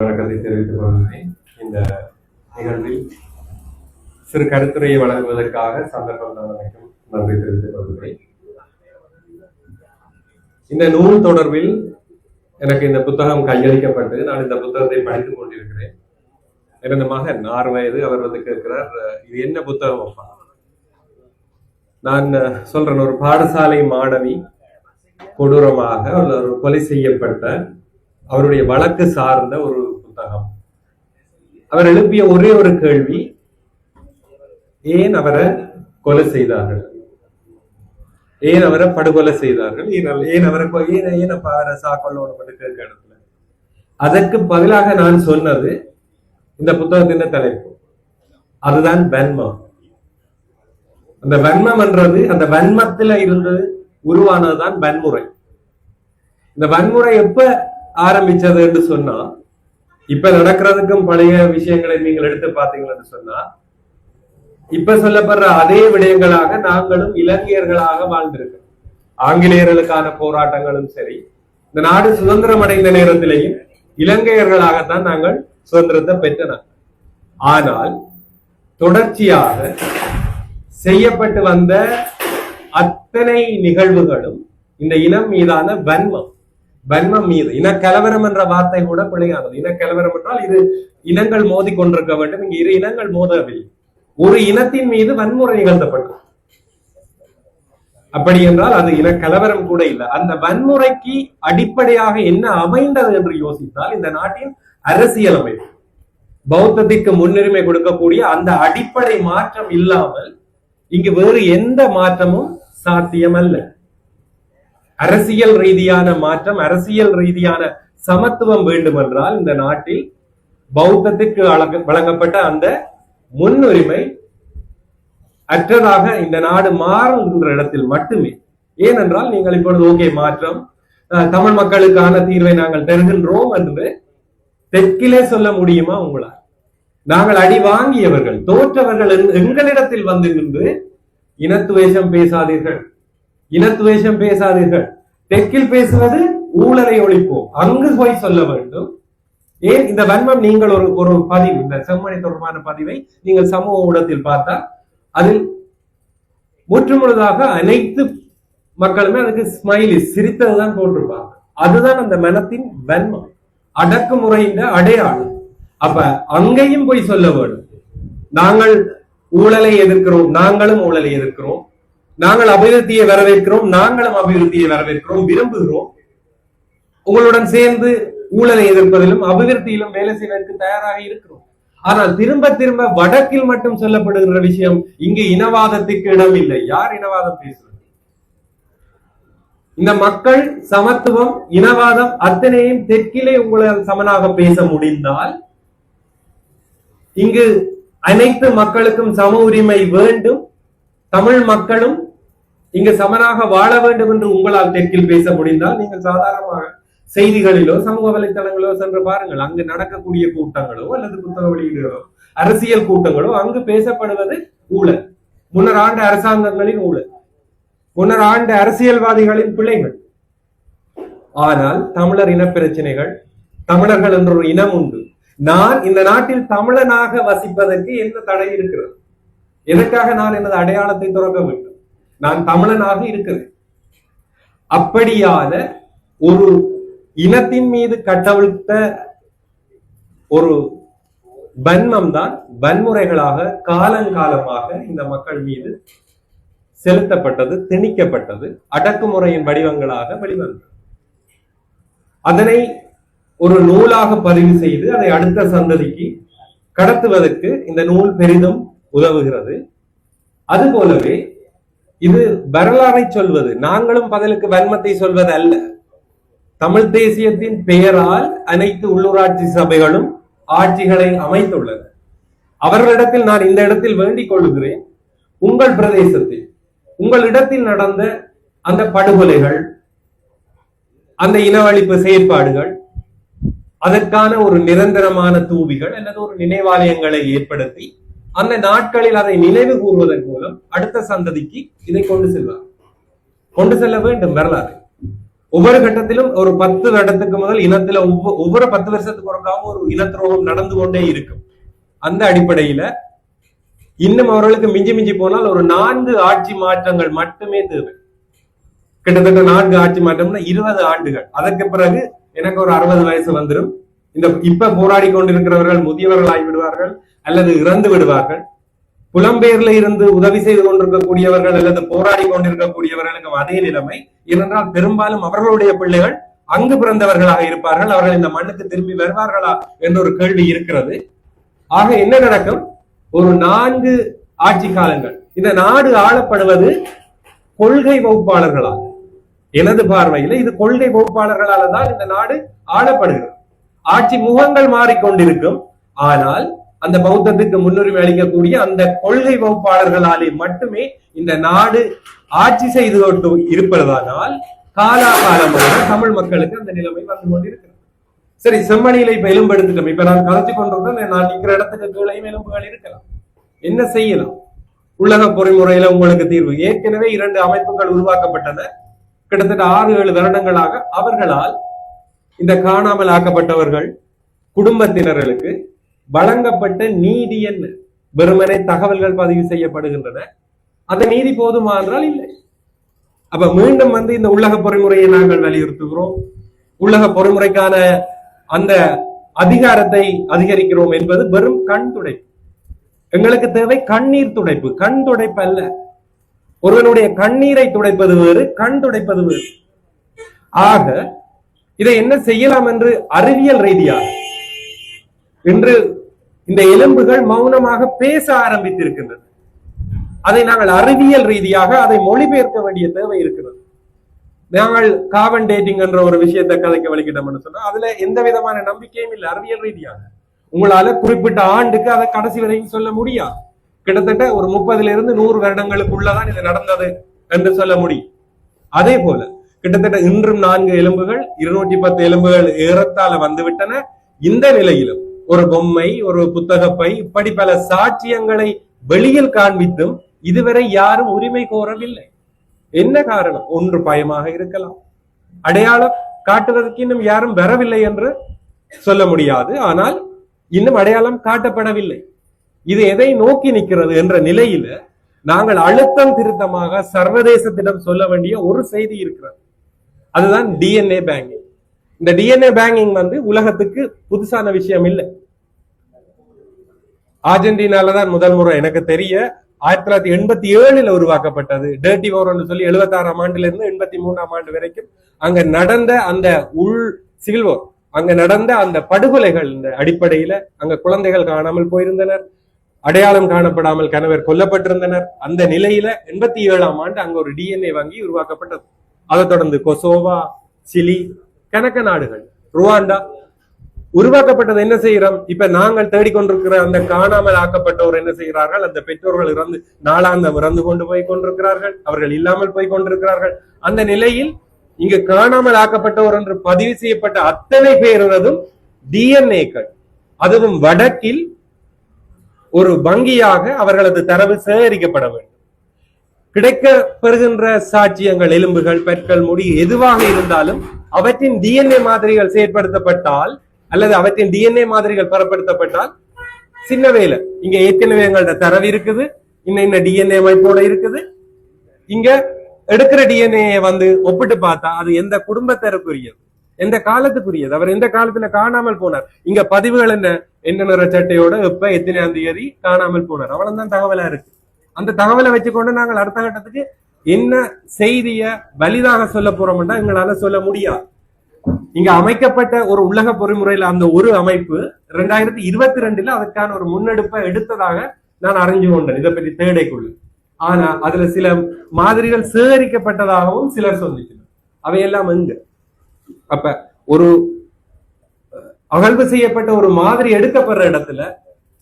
வணக்கத்தை தெரிவித்துக் கொள்கிறேன். இந்த நிகழ்வில் சிறு கருத்துரையை வழங்குவதற்காக சந்தர்ப்பம் தந்தமைக்கும் நன்றி தெரிவித்துக் கொள்கிறேன். இந்த நூல் தொடர்பில் எனக்கு இந்த புத்தகம் கையளிக்கப்பட்டு நான் இந்த புத்தகத்தை படித்துக் கொண்டிருக்கிறேன். எனது மகன் ஆறு வயது அவர் வந்து கேட்கிறார் இது என்ன புத்தகம் அப்பா? நான் சொல்றேன் ஒரு பாடசாலை மாணவி கொடூரமாக ஒரு கொலை செய்யப்பட்ட அவருடைய வழக்கு சார்ந்த ஒரு புத்தகம். அவர் எழுப்பிய ஒரே ஒரு கேள்வி ஏன் அவரை கொலை செய்தார்கள்? ஏன் அவரை படுகொலை செய்தார்கள்? ஏன் ஏன் அவரை ஏன் ஏன் அப்ப அவரை சாக்கொள்ளோடு கேட்க இடத்துல. அதற்கு பதிலாக நான் சொன்னது இந்த புத்தகத்தின் தலைப்பு. அதுதான் வன்மம். அந்த வன்மம் என்றது அந்த வன்மத்துல இருந்து உருவானதுதான் வன்முறை. இந்த வன்முறை எப்ப ஆரம்பிச்சது என்று சொன்னா இப்ப நடக்கிறதுக்கும் பழைய விஷயங்களை நீங்கள் எடுத்து பார்த்தீங்கன்னு சொன்னா இப்ப சொல்லப்படுற அதே விடயங்களாக நாங்களும் இலங்கையர்களாக வாழ்ந்திருக்கோம். ஆங்கிலேயர்களுக்கான போராட்டங்களும் சரி இந்த நாடு சுதந்திரம் அடைந்த நேரத்திலேயும் இலங்கையர்களாகத்தான் நாங்கள் சுதந்திரத்தை பெற்றனர் ஆனால் தொடர்ச்சியாக செய்யப்பட்டு வந்த அத்தனை நிகழ்வுகளும் இந்த இனம் மீதான வன்மம். வன்மம் மீது. இனக்கலவரம் என்ற வார்த்தை கூட பிழையானது. இனக்கலவரம் என்றால் இரு இனங்கள் மோதி கொண்டிருக்க வேண்டும். இங்கு இரு இனங்கள் மோதவில்லை. ஒரு இனத்தின் மீது வன்முறை நிகழ்த்தப்பட்டது. அப்படி என்றால் அது இனக்கலவரம் கூட இல்லை. அந்த வன்முறைக்கு அடிப்படையாக என்ன அமைந்தது என்று யோசித்தால் இந்த நாட்டின் அரசியல் அமைப்பு. பௌத்தத்திற்கு முன்னுரிமை கொடுக்கக்கூடிய அந்த அடிப்படை மாற்றம் இல்லாமல் இங்கு வேறு எந்த மாற்றமும் சாத்தியமல்ல. அரசியல் ரீதியான மாற்றம் அரசியல் ரீதியான சமத்துவம் வேண்டுமென்றால் இந்த நாட்டில் பௌத்தத்திற்கு வழங்க- வழங்கப்பட்ட அந்த முன்னுரிமை அற்றதாக இந்த நாடு மாறுகின்ற இடத்தில் மட்டுமே. ஏனென்றால் நீங்கள் இப்பொழுது ஓகே மாற்றம். அஹ், தமிழ் மக்களுக்கான தீர்வை நாங்கள் தருகின்றோம் என்று தெற்கிலே சொல்ல முடியுமா உங்களால்? நாங்கள் அடி வாங்கியவர்கள் தோற்றவர்கள் எங்களிடத்தில் வந்து நின்று இனத்துவேஷம் பேசாதீர்கள். இனத்துவேஷம் பேசாதீர்கள். தெற்கில் பேசுவது ஊழலை ஒழிப்போம். அங்கு போய் சொல்ல வேண்டும். ஏன் இந்த வன்மம் நீங்கள் ஒரு ஒரு பதிவு இந்த செம்மணி தொடர்பான பதிவை நீங்கள் சமூக ஊடகத்தில் பார்த்தால் அதில் முற்றுமுழுதாக அனைத்து மக்களுமே அதுக்கு ஸ்மைலி சிரித்ததுதான் போட்டிருப்பாங்க அதுதான் அந்த மனத்தின் வன்மம். அடக்குமுறையின் அடையாளம். அப்ப அங்கேயும் போய் சொல்ல வேண்டும். நாங்கள் ஊழலை எதிர்க்கிறோம் நாங்களும் ஊழலை எதிர்க்கிறோம். நாங்கள் அபிவிருத்தியை வரவேற்கிறோம் நாங்களும் அபிவிருத்தியை வரவேற்கிறோம் விரும்புகிறோம். உங்களுடன் சேர்ந்து ஊழலை எதிர்ப்பதிலும் அபிவிருத்தியிலும் வேலை செய்வதற்கு தயாராக இருக்கிறோம். ஆனால் திரும்ப திரும்ப வடக்கில் மட்டும் சொல்லப்படுகிற விஷயம் இங்கு இனவாதத்துக்கு இடம் இல்லை. யார் இனவாதம் பேசுறது? இந்த மக்கள் சமத்துவம் இனவாதம் அத்தனையும் தெற்கிலே உங்களால் சமனாக பேச முடிந்தால் இங்கு அனைத்து மக்களுக்கும் சம உரிமை வேண்டும் தமிழ் மக்களும் இங்கு சமனாக வாழ வேண்டும் என்று உங்களால் தெற்கில் பேச முடிந்தால் நீங்கள் சாதாரணமாக செய்திகளிலோ சமூக வலைத்தளங்களோ சென்று பாருங்கள். அங்கு நடக்கக்கூடிய கூட்டங்களோ அல்லது புத்தக வெளியீடுகளோ அரசியல் கூட்டங்களோ அங்கு பேசப்படுவது ஊழல். முன்னர் ஆண்ட அரசாங்கங்களின் ஊழல். முன்னர் ஆண்ட அரசியல்வாதிகளின் பிள்ளைகள். ஆனால் தமிழர் இன பிரச்சனைகள் தமிழர்கள் என்ற ஒரு இனம் உண்டு. நான் இந்த நாட்டில் தமிழனாக வசிப்பதற்கு என்ன தடை இருக்கிறது. எதற்காக நான் எனது அடையாளத்தை துறக்க வேண்டும்? நான் தமிழனாக இருக்கிறேன். அப்படியான ஒரு இனத்தின் மீது கட்டவிழ்த்த ஒரு பன்மம் தான் வன்முறைகளாக காலங்காலமாக இந்த மக்கள் மீது செலுத்தப்பட்டது திணிக்கப்பட்டது அடக்குமுறையின் வடிவங்களாக வெளிவந்தது. அதனை ஒரு நூலாக பதிவு செய்து அதை அடுத்த சந்ததிக்கு கடத்துவதற்கு இந்த நூல் பெரிதும் உதவுகிறது. அதுபோலவே இது வரலாறை சொல்வது. நாங்களும் பதிலுக்கு வன்மத்தை சொல்வது அல்ல தமிழ் தேசியத்தின் பெயரால் அனைத்து உள்ளூராட்சி சபைகளும் ஆட்சிகளை அமைத்துள்ளன அவர்களிடத்தில் நான் இந்த இடத்தில் வேண்டிக் கொள்கிறேன் உங்கள் பிரதேசத்தில் உங்கள் இடத்தில் நடந்த அந்த படுகொலைகள் அந்த இனவழிப்பு செயற்பாடுகள் அதற்கான ஒரு நிரந்தரமான தூவிகள் அல்லது ஒரு நினைவாலயங்களை ஏற்படுத்தி அந்த நாட்களில் அதை நினைவு கூறுவதன் மூலம் அடுத்த சந்ததிக்கு இதை கொண்டு செல்வார். கொண்டு செல்ல வேண்டும் வரலாறு. ஒவ்வொரு கட்டத்திலும் ஒரு பத்து வருடத்துக்கு முதல் இனத்துல ஒவ்வொ- ஒவ்வொரு பத்து வருஷத்துக்கு ஒருக்காவும் ஒரு இனத்துரோகம் நடந்து கொண்டே இருக்கும். அந்த அடிப்படையில இன்னும் அவர்களுக்கு மிஞ்சி மிஞ்சி போனால் ஒரு நான்கு ஆட்சி மாற்றங்கள் மட்டுமே தேவை. கிட்டத்தட்ட நான்கு ஆட்சி மாற்றம்னா இருபது ஆண்டுகள். அதற்கு பிறகு எனக்கு ஒரு அறுபது வயசு வந்துடும் இந்த இப்ப போராடி கொண்டிருக்கிறவர்கள் முதியவர்கள் ஆகிவிடுவார்கள் அல்லது இறந்து விடுவார்கள். புலம்பெயர்ல இருந்து உதவி செய்து கொண்டிருக்கக்கூடியவர்கள் அல்லது போராடி கொண்டிருக்கக்கூடியவர்களுக்கு அதே நிலைமை. ஏனென்றால் பெரும்பாலும் அவர்களுடைய பிள்ளைகள் அங்கு பிறந்தவர்களாக இருப்பார்கள். அவர்கள் இந்த மண்ணுக்கு திரும்பி வருவார்களா என்ற ஒரு கேள்வி இருக்கிறது. ஆக என்ன நடக்கும்? ஒரு நான்கு ஆட்சி காலங்கள். இந்த நாடு ஆளப்படுவது கொள்கை வகுப்பாளர்களால். எனது பார்வையில இது கொள்கை வகுப்பாளர்களால தான் இந்த நாடு ஆளப்படுகிறது. ஆட்சி முகங்கள் மாறிக்கொண்டிருக்கும். ஆனால் அந்த பௌத்தத்துக்கு முன்னுரிமை அளிக்கக்கூடிய அந்த கொள்கை வகுப்பாளர்களாலே மட்டுமே இந்த நாடு ஆட்சி செய்து கொண்டு இருப்பதானால் காலாகாலமாக தமிழ் மக்களுக்கு அந்த நிலைமை வந்து கொண்டிருக்கிறது. சரி செம்மணியில இப்ப எலும்பு எடுத்துட்டோம் இப்ப நான் கதைச்சு கொண்டிருக்கேன் நான் நிற்கிற இடத்துக்கு கீழையும் எலும்புகள் இருக்கலாம். என்ன செய்யலாம்? உலக பொறிமுறையில உங்களுக்கு தீர்வு. ஏற்கனவே இரண்டு அமைப்புகள் உருவாக்கப்பட்டன. கிட்டத்தட்ட ஆறு ஏழு வருடங்களாக அவர்களால் இந்த காணாமல் ஆக்கப்பட்டவர்கள் குடும்பத்தினர்களுக்கு வழங்கப்பட்ட நீதி என்ன வெறுமனை தகவல்கள் பதிவு செய்யப்படுகின்றன. அந்த நீதி போதுமா என்றால் இல்லை. அப்ப மீண்டும் வந்து இந்த உள்ளக பொறிமுறையை நாங்கள் வலியுறுத்துகிறோம். உள்ளக பொறிமுறைக்கான அந்த அதிகாரத்தை அதிகரிக்கிறோம் என்பது வெறும் கண் துடைப்பு. எங்களுக்கு தேவை கண்ணீர் துடைப்பு. கண் துடைப்பு அல்ல. ஒருவனுடைய கண்ணீரை துடைப்பது வேறு கண் துடைப்பது வேறு. ஆக இதை என்ன செய்யலாம் என்று அறிவியல் ரீதியாக இன்று இந்த எலும்புகள் மௌனமாக பேச ஆரம்பித்திருக்கின்றன. அதை நாங்கள் அறிவியல் ரீதியாக அதை மொழிபெயர்க்க வேண்டிய தேவை இருக்கிறது. நாங்கள் கார்பன் டேட்டிங் என்ற ஒரு விஷயத்தை கதைக்க வலிக்கிட்டோம்னு சொன்னா அதுல எந்த விதமான நம்பிக்கையும் இல்லை அறிவியல் ரீதியாக. உங்களால குறிப்பிட்ட ஆண்டுக்கு அதை கடைசி வரைக்கும் சொல்ல முடியாது. கிட்டத்தட்ட ஒரு முப்பதுல இருந்து நூறு வருடங்களுக்குள்ளதான் இது நடந்தது என்று சொல்ல முடியும். அதே போல கிட்டத்தட்ட இன்றும் நான்கு எலும்புகள் இருநூற்றி பத்து எலும்புகள் ஏறத்தால வந்துவிட்டன. இந்த நிலையிலும் ஒரு பொம்மை ஒரு புத்தகப்பை இப்படி பல சாட்சியங்களை வெளியில் காண்பித்தும் இதுவரை யாரும் உரிமை கோரவில்லை. என்ன காரணம்? ஒன்று பயமாக இருக்கலாம். அடையாளம் காட்டுவதற்கு இன்னும் யாரும் வரவில்லை என்று சொல்ல முடியாது. ஆனால் இன்னும் அடையாளம் காட்டப்படவில்லை. இது எதை நோக்கி நிற்கிறது என்ற நிலையில நாங்கள் அழுத்தம் திருத்தமாக சர்வதேசத்திடம் சொல்ல வேண்டிய ஒரு செய்தி இருக்கிறது. அதுதான் டிஎன்ஏ பேங்கிங் இந்த டிஎன்ஏ பேங்கிங் வந்து உலகத்துக்கு புதுசான விஷயம் இல்லை. அர்ஜென்டினால தான் முதல் முறை எனக்கு தெரிய ஆயிரத்தி தொள்ளாயிரத்தி எண்பத்தி ஏழுல உருவாக்கப்பட்டது. டேர்ட்டி ஓரம்னு சொல்லி எழுபத்தாறாம் ஆண்டுல இருந்து எண்பத்தி மூணாம் ஆண்டு வரைக்கும் அங்க நடந்த அந்த உள் சில்வோர் அங்க நடந்த அந்த படுகொலைகள் இந்த அடிப்படையில அங்க குழந்தைகள் காணாமல் போயிருந்தனர். அடையாளம் காணப்படாமல் கணவர் கொல்லப்பட்டிருந்தனர். அந்த நிலையில எண்பத்தி ஏழாம் ஆண்டு அங்க ஒரு டிஎன்ஏ வங்கி உருவாக்கப்பட்டது. அதை தொடர்ந்து கொசோவா சிலி கணக்க நாடுகள் ருவாண்டா. உருவாக்கப்பட்டது என்ன செய்யறோம் இப்ப நாங்கள் தேடிக்கொண்டிருக்கிற அந்த காணாமல் ஆக்கப்பட்டோர் என்ன செய்கிறார்கள்? அந்த பெற்றோர்கள் இறந்து நாளாந்தம் இறந்து கொண்டு போய் கொண்டிருக்கிறார்கள். அவர்கள் இல்லாமல் போய் கொண்டிருக்கிறார்கள். அந்த நிலையில் இங்கு காணாமல் ஆக்கப்பட்டோர் என்று பதிவு செய்யப்பட்ட அத்தனை பேரதும் டிஎன்ஏக்கள் அதுவும் வடக்கில் ஒரு வங்கியாக அவர்களது தரவு சேகரிக்கப்பட வேண்டும். கிடைக்க பெறுகின்ற சாட்சியங்கள் எலும்புகள் பற்கள் முடி எதுவாக இருந்தாலும் அவற்றின் டிஎன்ஏ மாதிரிகள் செயற்படுத்தப்பட்டால் அல்லது அவற்றின் டிஎன்ஏ மாதிரிகள் பெறப்படுத்தப்பட்டால் சின்ன வேலை. இங்க ஏற்கனவே எங்கள்ட்ட தரவு இருக்குது? இன்ன இன்ன டிஎன்ஏ அமைப்போட இருக்குது. இங்க எடுக்கிற டிஎன்ஏ வந்து ஒப்பிட்டு பார்த்தா அது எந்த குடும்பத்திற்குரியது எந்த காலத்துக்குரியது? அவர் எந்த காலத்துல காணாமல் போனார்? இங்க பதிவுகள் என்ன? என்ன நிற சட்டையோட எப்ப எத்தனை தேதி காணாமல் போனார்? அவ்வளவுதான் தகவலா இருக்கு. அந்த தகவலை வச்சுக்கொண்டு நாங்கள் அடுத்த கட்டத்துக்கு என்ன செய்திய வலிதாக சொல்ல போறோம்னா எங்களால சொல்ல முடியாது. இங்க அமைக்கப்பட்ட ஒரு உலக பொறிமுறையில அந்த ஒரு அமைப்பு ரெண்டாயிரத்தி இருபத்தி ரெண்டுல அதற்கான ஒரு முன்னெடுப்பை எடுத்ததாக நான் அறிஞ்சு கொண்டேன். இதை பற்றி தேடைக்குள்ள ஆனா அதுல சில மாதிரிகள் சேகரிக்கப்பட்டதாகவும் சிலர் சொல்லிக்கணும் அவையெல்லாம் எங்க? அப்ப ஒரு அகழ்வு செய்யப்பட்ட ஒரு மாதிரி எடுக்கப்படுற இடத்துல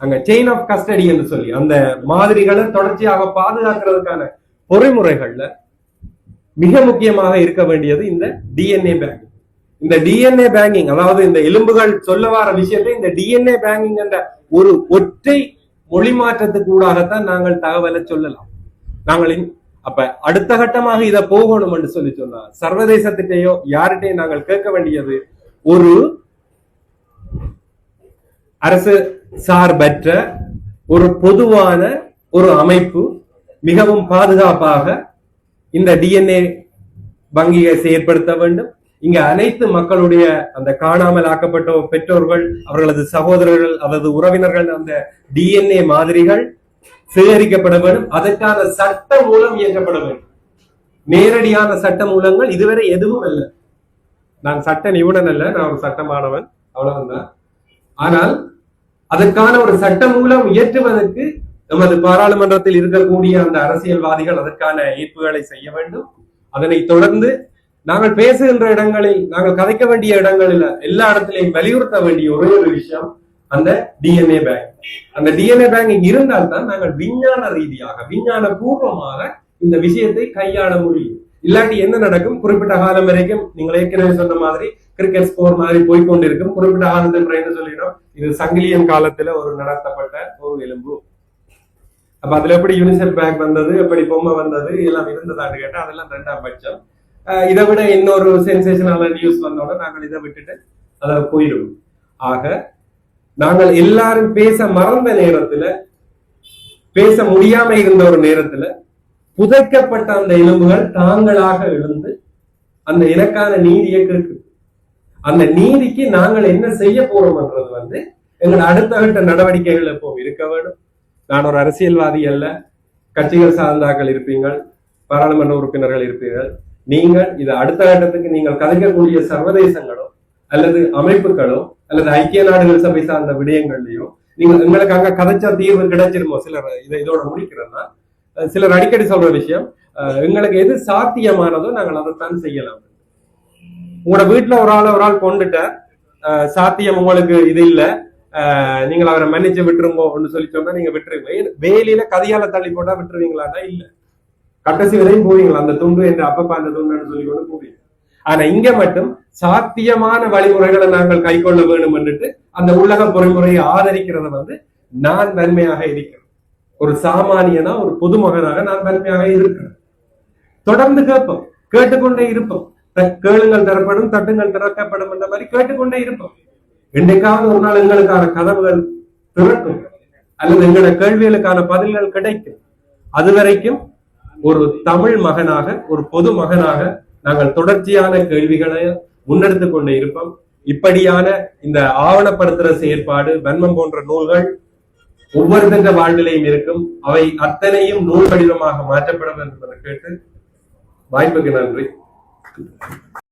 அங்க செயின் ஆஃப் கஸ்டடி என்று சொல்லி அந்த மாதிரிகளை தொடர்ச்சியாக பாதுகாக்கிறதுக்கான பொறிமுறைகள்ல மிக முக்கியமாக இருக்க வேண்டியது இந்த டிஎன்ஏ பேங்கிங் இந்த டிஎன்ஏ பேங்கிங் அதாவது இந்த எலும்புகள் சொல்ல வர விஷயத்தை இந்த டிஎன்ஏ பேங்கிங் என்ற ஒரு ஒற்றை மொழி மாற்றத்துக்கு ஊடாகத்தான் நாங்கள் தகவலை சொல்லலாம். நாங்கள் அப்ப அடுத்த கட்டமாக இதை போகணும் என்று சொல்லி சொன்னா சர்வதேசத்திட்டையோ யார்கிட்டையும் நாங்கள் கேட்க வேண்டியது ஒரு அரசு சார்பற்ற ஒரு பொதுவான ஒரு அமைப்பு மிகவும் பாதுகாப்பாக இந்த டிஎன்ஏ வங்கியை செயற்படுத்த வேண்டும். இங்க அனைத்து மக்களுடைய அந்த காணாமல் ஆக்கப்பட்ட பெற்றோர்கள் அவர்களது சகோதரர்கள் அவரது உறவினர்கள் அந்த டிஎன்ஏ மாதிரிகள் சேகரிக்கப்பட வேண்டும். அதற்கான சட்ட மூலம் இயக்கப்பட வேண்டும். நேரடியான சட்ட மூலங்கள் இதுவரை எதுவும் அல்ல நான் சட்ட நிபுணன் அல்ல நான் ஒரு சட்டமானவன் அவ்வளவுதான். ஆனால் அதற்கான ஒரு சட்ட மூலம் இயற்றுவதற்கு நமது பாராளுமன்றத்தில் இருக்கக்கூடிய அந்த அரசியல்வாதிகள் அதற்கான ஏற்புகளை செய்ய வேண்டும். அதனை தொடர்ந்து நாங்கள் பேசுகின்ற இடங்களில் நாங்கள் கதைக்க வேண்டிய இடங்களில் எல்லா இடத்திலையும் வலியுறுத்த வேண்டிய ஒரே ஒரு விஷயம் அந்த டிஎன்ஏ பேங்க் அந்த டிஎன்ஏ பேங்க் இங்க இருந்தால்தான் நாங்கள் விஞ்ஞான ரீதியாக விஞ்ஞான பூர்வமாக இந்த விஷயத்தை கையாள முடியும். இல்லாட்டி என்ன நடக்கும்? குறிப்பிட்ட காலம் வரைக்கும் நீங்கள் ஏற்கனவே சொன்ன மாதிரி கிரிக்கெட் ஸ்கோர் மாதிரி போய்கொண்டிருக்கும் குறிப்பிட்ட காலத்தில் என்ன சொல்லிடும் இது சங்கிலியன் காலத்துல ஒரு நடத்தப்பட்ட ஒரு எலும்பு. அப்ப அதுல எப்படி யூனிசெஃப் பேங்க் வந்தது எப்படி பொம்மை வந்தது எல்லாம் இருந்ததான்னு கேட்டா அதெல்லாம் ரெண்டாம் பட்சம். இதை விட இன்னொரு சென்சேஷனான நியூஸ் வந்தோட நாங்கள் இதை விட்டுட்டு அதை போயிடுவோம் ஆக நாங்கள் எல்லாரும் பேச மறந்த நேரத்துல பேச முடியாம இருந்த ஒரு நேரத்துல புதைக்கப்பட்ட அந்த எலும்புகள் தாங்களாக எழுந்து அந்த எனக்கான நீதியை கேட்குது அந்த நீதிக்கு நாங்கள் என்ன செய்ய போறோம்ன்றது வந்து எங்கள் அடுத்த கட்ட நடவடிக்கைகள் எப்போ இருக்க வேண்டும். நான் ஒரு அரசியல்வாதி அல்ல. கட்சிகள் சார்ந்தாக்கள் இருப்பீங்கள் பாராளுமன்ற உறுப்பினர்கள் இருப்பீர்கள். நீங்கள் இது அடுத்த கட்டத்துக்கு நீங்கள் கதைக்கக்கூடிய சர்வதேசங்களோ அல்லது அமைப்புகளோ அல்லது ஐக்கிய நாடுகள் சபை சார்ந்த விடயங்கள்லயோ நீங்கள் எங்களுக்கு அங்க கதைச்சா தீர்வு கிடைச்சிருமோ? சிலர் இதை இதோட முடிக்கிறேன்னா சிலர் அடிக்கடி சொல்ற விஷயம் அஹ் எங்களுக்கு எது சாத்தியமானதோ நாங்கள் அதைத்தான் செய்யலாம். உங்களோட வீட்டுல ஒரு ஆள் ஒரு ஆள் கொண்டுட்ட சாத்தியம் உங்களுக்கு இது இல்ல. நீங்கள் அவரை மன்னிச்சு விட்டுருங்கோன்னு சொல்லி சொன்னா நீங்க விட்டுருவீங்க. வேலியில கதையால தள்ளி போட்டா விட்டுருவீங்களான்னா இல்ல. கடைசி வரையும் போவீங்களா? அந்த துண்டு என்று அப்பப்பா அந்த துண்டுன்னு சொல்லி கொண்டு போவீங்க. ஆனா இங்க மட்டும் சாத்தியமான வழிமுறைகளை நாங்கள் கை கொள்ள வேண்டும் என்றுட்டு அந்த உலக பொறிமுறையை ஆதரிக்கிறத வந்து நான் நன்மையாக இருக்கிறேன். ஒரு சாமானியனா ஒரு பொதுமகனாக நான் நன்மையாக இருக்கிறேன் தொடர்ந்து கேட்போம் கேட்டுக்கொண்டே இருப்போம். கேளுங்கள் தரப்படும் தட்டுங்கள் திறக்கப்படும் என்ற மாதிரி கேட்டுக்கொண்டே இருப்போம். என்னைக்காவது ஒரு நாள் எங்களுக்கான கதவுகள் திறக்கும் அல்லது எங்களோட கேள்விகளுக்கான பதில்கள் கிடைக்கும். அது வரைக்கும் ஒரு தமிழ் மகனாக ஒரு பொது மகனாக நாங்கள் தொடர்ச்சியான கேள்விகளை முன்னெடுத்து கொண்டே இருப்போம். இப்படியான இந்த ஆவணப்படுத்துற செயற்பாடு வன்மம் போன்ற நூல்கள் ஒவ்வொருத்தங்க வாழ்நிலையும் இருக்கும். அவை அத்தனையும் நூல் வடிவமாக மாற்றப்படும் என்பதை கேட்டு வாய்ப்புக்கு நன்றி.